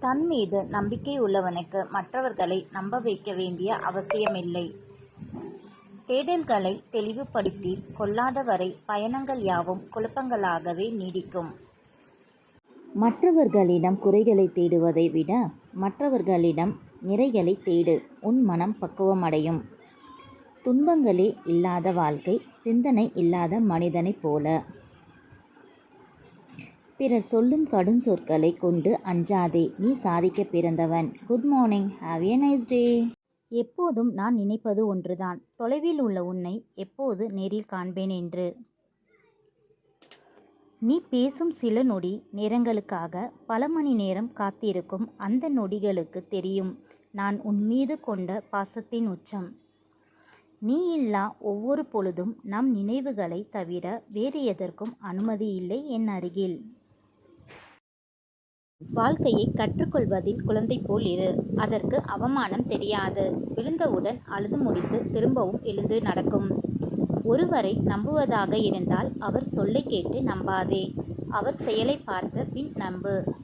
தன் மீது நம்பிக்கை உள்ளவனுக்கு மற்றவர்களை நம்ப வைக்க வேண்டிய அவசியமில்லை. தேடல்களை தெளிவுபடுத்தி கொள்ளாதவரை பயணங்கள் யாவும் குழப்பங்களாகவே நீடிக்கும். மற்றவர்களிடம் குறைகளை தேடுவதை விட மற்றவர்களிடம் நிறைகளை தேடு உன் மனம் பக்குவமடையும். துன்பங்களே இல்லாத வாழ்க்கை சிந்தனை இல்லாத மனிதனைப் போல. பிறர் சொல்லும் கடும் சொற்களை கொண்டு அஞ்சாதே நீ சாதிக்க பிறந்தவன். Good morning have a nice day. எப்போதும் நான் நினைப்பது ஒன்றுதான் தொலைவில் உள்ள உன்னை எப்போது நேரில் காண்பேன் என்று. நீ பேசும் சில நொடி நேரங்களுக்காக பல மணி நேரம் காத்திருக்கும் அந்த நொடிகளுக்கு தெரியும் நான் உன் மீது கொண்ட பாசத்தின் உச்சம். நீ இல்லா ஒவ்வொரு பொழுதும் நம் நினைவுகளைத் தவிர வேறு எதற்கும் அனுமதி இல்லை என் அருகில். வாழ்க்கையைக் கற்றுக்கொள்வதில் குழந்தை போல் இரு. அதற்கு அவமானம் தெரியாது. விழுந்தவுடன் அழுது முடித்து திரும்பவும் எழுந்து நடக்கும். ஒருவரை நம்புவதாக இருந்தால் அவர் சொல்லை கேட்டு நம்பாதே அவர் செயலைப் பார்த்த பின் நம்பு.